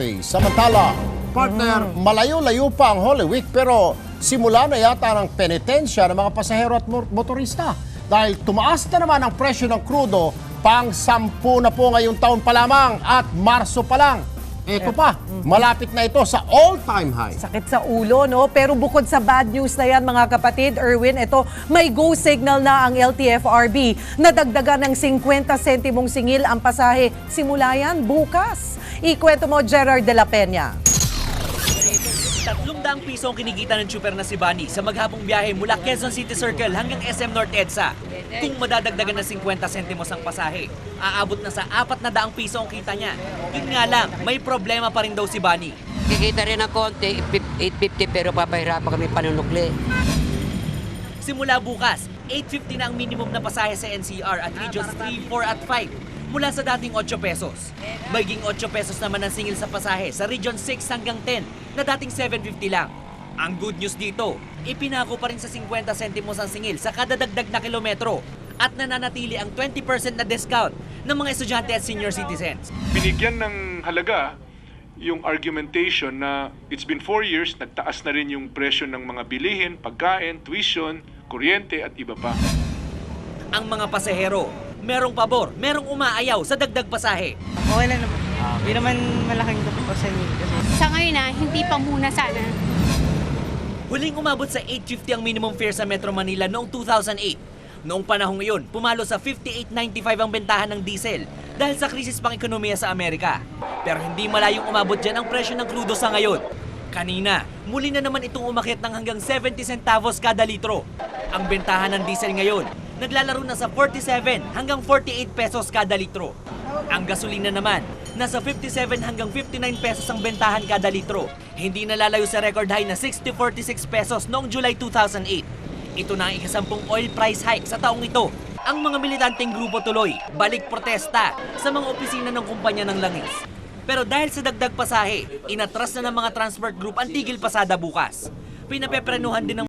Thursday. Samantala, partner, malayo-layo pa ang Holy Week pero simula na yata ng penitensya ng mga pasahero at mo- motorista. Dahil tumaas na naman ang presyo ng krudo pang sampu na po ngayong taon pa lamang at Marso pa lang. Ito pa, malapit na ito sa all-time high. Sakit sa ulo, no? Pero bukod sa bad news na yan, mga kapatid, Erwin, ito, may go signal na ang LTFRB. Nadagdagan ng 50 sentimong singil ang pasahe. Simula yan bukas. Ikwento mo, Gerard de la Peña. Daang piso ang kinikita ng super na si Bunny sa maghapong biyahe mula Quezon City Circle hanggang SM North EDSA. Kung madadagdagan ng 50 sentimos ang pasahe, aabot na sa apat na daang piso ang kita niya. Yun nga lang, may problema pa rin daw si Bunny. Kikita rin ng konti, 850 pero papahirapan kami panunukli. Simula bukas, 850 na ang minimum na pasahe sa NCR at Regions 3, 4 at 5 mula sa dating 8 pesos. Maging 8 pesos naman ang singil sa pasahe sa Region 6 hanggang 10 na dating 750 lang. Ang good news dito, ipinako pa rin sa 50 sentimos ang singil sa kada dagdag na kilometro at nananatili ang 20% na discount ng mga estudyante at senior citizens. binigyan ng halaga yung argumentation na it's been four years, nagtaas na rin yung presyo ng mga bilihin, pagkain, tuition, kuryente at iba pa. Ang mga pasahero, merong pabor, merong umaayaw sa dagdag pasahe. Okay lang naman. Hindi naman malaking percentage kasi Sa ngayon na, hindi pa muna sana. Huling umabot sa 850 ang minimum fare sa Metro Manila noong 2008. Noong panahong iyon, pumalo sa 58.95 ang bentahan ng diesel dahil sa krisis pang ekonomiya sa Amerika. Pero hindi malayong umabot dyan ang presyo ng krudo sa ngayon. Kanina, muli na naman itong umakyat ng hanggang 70 centavos kada litro. Ang bentahan ng diesel ngayon, naglalaro na sa 47 hanggang 48 pesos kada litro. Ang gasolina naman, nasa 57 hanggang 59 pesos ang bentahan kada litro. Hindi nalalayo sa record high na 60-46 pesos noong July 2008. Ito na ang ikasampung oil price hike sa taong ito. Ang mga militanteng grupo tuloy, balik protesta sa mga opisina ng kumpanya ng langis. Pero dahil sa dagdag pasahe, inatras na ng mga transport group ang tigil pasada bukas. Pinapeprenuhan din ng